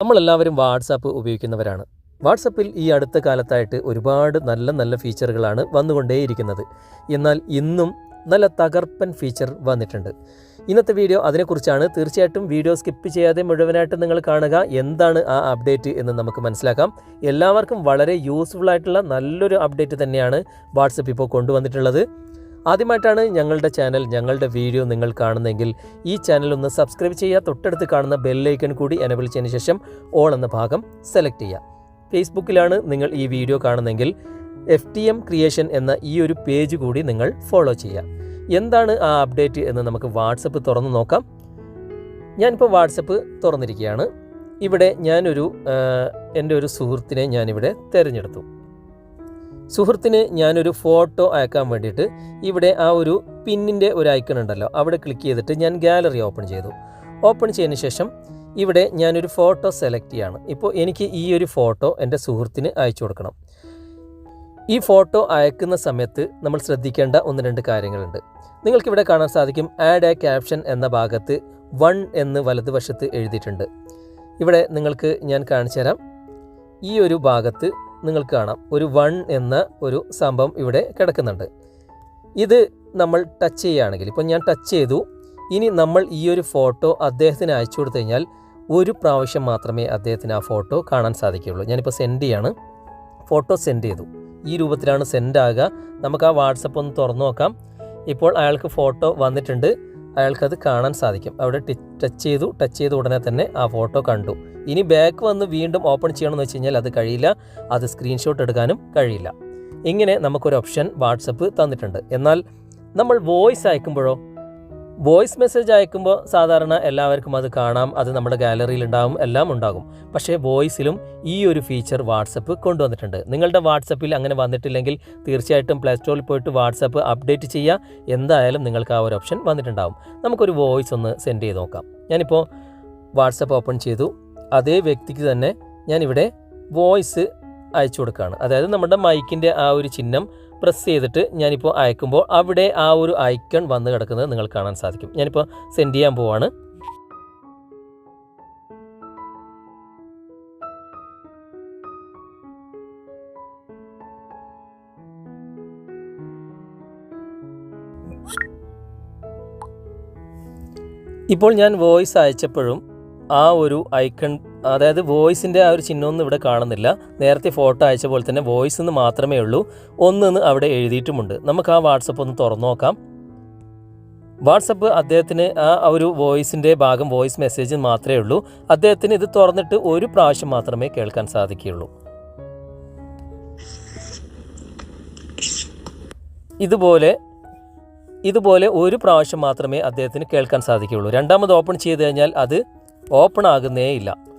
നമ്മളെല്ലാവരും വാട്സാപ്പ് ഉപയോഗിക്കുന്നവരാണ്. വാട്സപ്പിൽ ഈ അടുത്ത കാലത്തായിട്ട് ഒരുപാട് നല്ല നല്ല ഫീച്ചറുകളാണ് വന്നുകൊണ്ടേയിരിക്കുന്നത്. എന്നാൽ ഇന്നും നല്ല തകർപ്പൻ ഫീച്ചർ വന്നിട്ടുണ്ട്. ഇന്നത്തെ വീഡിയോ അതിനെക്കുറിച്ചാണ്. തീർച്ചയായിട്ടും വീഡിയോ സ്കിപ്പ് ചെയ്യാതെ മുഴുവനായിട്ട് നിങ്ങൾ കാണുക. എന്താണ് ആ അപ്ഡേറ്റ് എന്ന് നമുക്ക് മനസ്സിലാക്കാം. എല്ലാവർക്കും വളരെ യൂസ്ഫുൾ ആയിട്ടുള്ള നല്ലൊരു അപ്ഡേറ്റ് തന്നെയാണ് വാട്സപ്പ് ഇപ്പോൾ കൊണ്ടുവന്നിട്ടുള്ളത്. ആദ്യമായിട്ടാണ് ഞങ്ങളുടെ ചാനൽ ഞങ്ങളുടെ വീഡിയോ നിങ്ങൾ കാണുന്നെങ്കിൽ ഈ ചാനൽ ഒന്ന് സബ്സ്ക്രൈബ് ചെയ്യുക തൊട്ടടുത്ത് കാണുന്ന ബെല്ലൈക്കൺ കൂടി എനബിൾ ചെയ്തതിന് ശേഷം ഓൾ എന്ന ഭാഗം സെലക്ട് ചെയ്യുക. ഫേസ്ബുക്കിലാണ് നിങ്ങൾ ഈ വീഡിയോ കാണുന്നെങ്കിൽ എഫ് ടി എം ക്രിയേഷൻ എന്ന ഈ ഒരു പേജ് കൂടി നിങ്ങൾ ഫോളോ ചെയ്യുക. എന്താണ് ആ അപ്ഡേറ്റ് എന്ന് നമുക്ക് വാട്സപ്പ് തുറന്ന് നോക്കാം. ഞാനിപ്പോൾ വാട്സപ്പ് തുറന്നിരിക്കുകയാണ്. ഇവിടെ ഞാനൊരു എന്റെ ഒരു സുഹൃത്തിനെ ഞാനിവിടെ തിരഞ്ഞെടുത്തു. സുഹൃത്തിന് ഞാനൊരു ഫോട്ടോ അയക്കാൻ വേണ്ടിയിട്ട് ഇവിടെ ആ ഒരു പിന്നിന്റെ ഒരു ഐക്കൺ ഉണ്ടല്ലോ അവിടെ ക്ലിക്ക് ചെയ്തിട്ട് ഞാൻ ഗാലറി ഓപ്പൺ ചെയ്തു. ഓപ്പൺ ചെയ്തതിന് ശേഷം ഇവിടെ ഞാനൊരു ഫോട്ടോ സെലക്ട് ചെയ്യാണ്. ഇപ്പോൾ എനിക്ക് ഈ ഒരു ഫോട്ടോ എന്റെ സുഹൃത്തിന് അയച്ചു കൊടുക്കണം. ഈ ഫോട്ടോ അയക്കുന്ന സമയത്ത് നമ്മൾ ശ്രദ്ധിക്കേണ്ട ഒന്ന് രണ്ട് കാര്യങ്ങളുണ്ട്. നിങ്ങൾക്കിവിടെ കാണാൻ സാധിക്കും ആഡ് എ ക്യാപ്ഷൻ എന്ന ഭാഗത്ത് വൺ എന്ന് വലതുവശത്ത് എഴുതിയിട്ടുണ്ട്. ഇവിടെ നിങ്ങൾക്ക് ഞാൻ കാണിച്ചു തരാം ഈ ഒരു ഭാഗത്ത് നിങ്ങൾക്ക് കാണാം. ഒരു വൺ എന്ന ഒരു സംഭവം ഇവിടെ കിടക്കുന്നുണ്ട്. ഇത് നമ്മൾ ടച്ച് ചെയ്യുകയാണെങ്കിൽ ഇപ്പോൾ ഞാൻ ടച്ച് ചെയ്തു. ഇനി നമ്മൾ ഈ ഒരു ഫോട്ടോ അദ്ദേഹത്തിന് അയച്ചു കൊടുത്തു കഴിഞ്ഞാൽ ഒരു പ്രാവശ്യം മാത്രമേ അദ്ദേഹത്തിന് ആ ഫോട്ടോ കാണാൻ സാധിക്കുകയുള്ളൂ. ഞാനിപ്പോൾ സെൻഡ് ചെയ്യാണ്. ഫോട്ടോ സെൻഡ് ചെയ്തു. ഈ രൂപത്തിലാണ് സെൻഡ് ആകുക. നമുക്ക് ആ വാട്സപ്പ് ഒന്ന് തുറന്നു നോക്കാം. ഇപ്പോൾ അയാൾക്ക് ഫോട്ടോ വന്നിട്ടുണ്ട്. അയാൾക്കത് കാണാൻ സാധിക്കും. അവിടെ ടച്ച് ചെയ്തു ടച്ച് ചെയ്ത ഉടനെ തന്നെ ആ ഫോട്ടോ കണ്ടു. ഇനി ബാക്ക് വന്ന് വീണ്ടും ഓപ്പൺ ചെയ്യണമെന്ന് വെച്ച് കഴിഞ്ഞാൽ അത് കഴിയില്ല. അത് സ്ക്രീൻഷോട്ട് എടുക്കാനും കഴിയില്ല. ഇങ്ങനെ നമുക്കൊരു ഓപ്ഷൻ വാട്സപ്പ് തന്നിട്ടുണ്ട്. എന്നാൽ നമ്മൾ വോയിസ് അയക്കുമ്പോഴോ വോയിസ് മെസ്സേജ് അയക്കുമ്പോൾ സാധാരണ എല്ലാവർക്കും അത് കാണാം അത് നമ്മുടെ ഗാലറിയിൽ ഉണ്ടാകും എല്ലാം ഉണ്ടാകും. പക്ഷേ വോയിസിലും ഈ ഒരു ഫീച്ചർ വാട്സപ്പ് കൊണ്ടുവന്നിട്ടുണ്ട്. നിങ്ങളുടെ വാട്സപ്പിൽ അങ്ങനെ വന്നിട്ടില്ലെങ്കിൽ തീർച്ചയായിട്ടും പ്ലേ സ്റ്റോറിൽ പോയിട്ട് വാട്സപ്പ് അപ്ഡേറ്റ് ചെയ്യുക. എന്തായാലും നിങ്ങൾക്ക് ആ ഒരു ഓപ്ഷൻ വന്നിട്ടുണ്ടാകും നമുക്കൊരു വോയിസ് ഒന്ന് സെൻഡ് ചെയ്ത് നോക്കാം. ഞാനിപ്പോൾ വാട്സപ്പ് ഓപ്പൺ ചെയ്തു. അതേ വ്യക്തിക്ക് തന്നെ ഞാനിവിടെ വോയിസ് അയച്ചു കൊടുക്കുകയാണ്. അതായത് നമ്മുടെ മൈക്കിന്റെ ആ ഒരു ചിഹ്നം പ്രസ് ചെയ്തിട്ട് ഞാനിപ്പോൾ അയക്കുമ്പോൾ അവിടെ ആ ഒരു ഐക്കൺ വന്ന് കിടക്കുന്നത് നിങ്ങൾ കാണാൻ സാധിക്കും. ഞാനിപ്പോൾ സെൻഡ് ചെയ്യാൻ പോവാണ്. ഇപ്പോൾ ഞാൻ വോയിസ് അയച്ചപ്പോഴും ആ ഒരു ഐക്കൺ അതായത് വോയിസിന്റെ ആ ഒരു ചിഹ്നമൊന്നും ഇവിടെ കാണുന്നില്ല. നേരത്തെ ഫോട്ടോ അയച്ച പോലെ തന്നെ വോയിസ് എന്ന് മാത്രമേ ഉള്ളൂ. ഒന്നെന്ന് അവിടെ എഴുതിയിട്ടുമുണ്ട്. നമുക്ക് ആ വാട്സപ്പ് ഒന്ന് തുറന്നു നോക്കാം. വാട്സപ്പ് അദ്ദേഹത്തിന് ആ ഒരു വോയിസിന്റെ ഭാഗം വോയിസ് മെസ്സേജ് മാത്രമേ ഉള്ളൂ. അദ്ദേഹത്തിന് ഇത് തുറന്നിട്ട് ഒരു പ്രാവശ്യം മാത്രമേ കേൾക്കാൻ സാധിക്കുകയുള്ളൂ. ഇതുപോലെ ഇതുപോലെ ഒരു പ്രാവശ്യം മാത്രമേ അദ്ദേഹത്തിന് കേൾക്കാൻ സാധിക്കുകയുള്ളൂ. രണ്ടാമത് ഓപ്പൺ ചെയ്ത് കഴിഞ്ഞാൽ അത് ഓപ്പൺ ആകുന്നേ ഇല്ല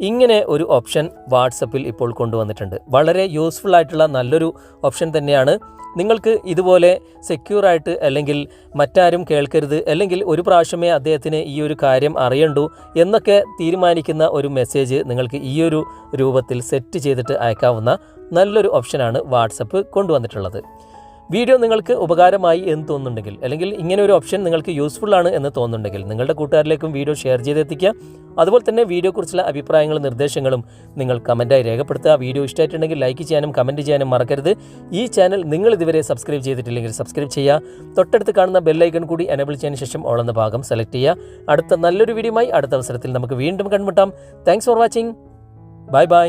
ഇങ്ങനെ ഒരു ഓപ്ഷൻ വാട്സപ്പിൽ ഇപ്പോൾ കൊണ്ടുവന്നിട്ടുണ്ട്. വളരെ യൂസ്ഫുൾ ആയിട്ടുള്ള നല്ലൊരു ഓപ്ഷൻ തന്നെയാണ്. നിങ്ങൾക്ക് ഇതുപോലെ സെക്യൂറായിട്ട് അല്ലെങ്കിൽ മറ്റാരും കേൾക്കരുത് അല്ലെങ്കിൽ ഒരു പ്രാവശ്യമേ അദ്ദേഹത്തിന് ഈ ഒരു കാര്യം അറിയണ്ടൂ എന്നൊക്കെ തീരുമാനിക്കുന്ന ഒരു മെസ്സേജ് നിങ്ങൾക്ക് ഈ ഒരു രൂപത്തിൽ സെറ്റ് ചെയ്തിട്ട് അയക്കാവുന്ന നല്ലൊരു ഓപ്ഷനാണ് വാട്സപ്പ് കൊണ്ടുവന്നിട്ടുള്ളത്. വീഡിയോ നിങ്ങൾക്ക് ഉപകാരമായി എന്ന് തോന്നുന്നുണ്ടെങ്കിൽ അല്ലെങ്കിൽ ഇങ്ങനെ ഒരു ഓപ്ഷൻ നിങ്ങൾക്ക് യൂസ്ഫുൾ ആണ് എന്ന് തോന്നുന്നുണ്ടെങ്കിൽ നിങ്ങളുടെ കൂട്ടുകാരിലേക്കും വീഡിയോ ഷെയർ ചെയ്തെത്തിക്കുക. അതുപോലെ തന്നെ വീഡിയോ കുറിച്ചുള്ള അഭിപ്രായങ്ങളും നിർദ്ദേശങ്ങളും നിങ്ങൾ കമന്റായി രേഖപ്പെടുത്തുക. വീഡിയോ ഇഷ്ടമായിട്ടുണ്ടെങ്കിൽ ലൈക്ക് ചെയ്യാനും കമന്റ് ചെയ്യാനും മറക്കരുത്. ഈ ചാനൽ നിങ്ങൾ ഇതുവരെ സബ്സ്ക്രൈബ് ചെയ്തിട്ടില്ലെങ്കിൽ സബ്സ്ക്രൈബ് ചെയ്യുക. തൊട്ടടുത്ത് കാണുന്ന ബെല്ലൈക്കൺ കൂടി എനബിൾ ചെയ്തതിന് ശേഷം ഓളെന്ന ഭാഗം സെലക്ട് ചെയ്യുക. അടുത്ത നല്ലൊരു വീഡിയോയുമായി അടുത്ത അവസരത്തിൽ നമുക്ക് വീണ്ടും കണ്ടുമുട്ടാം. Thanks for watching bye bye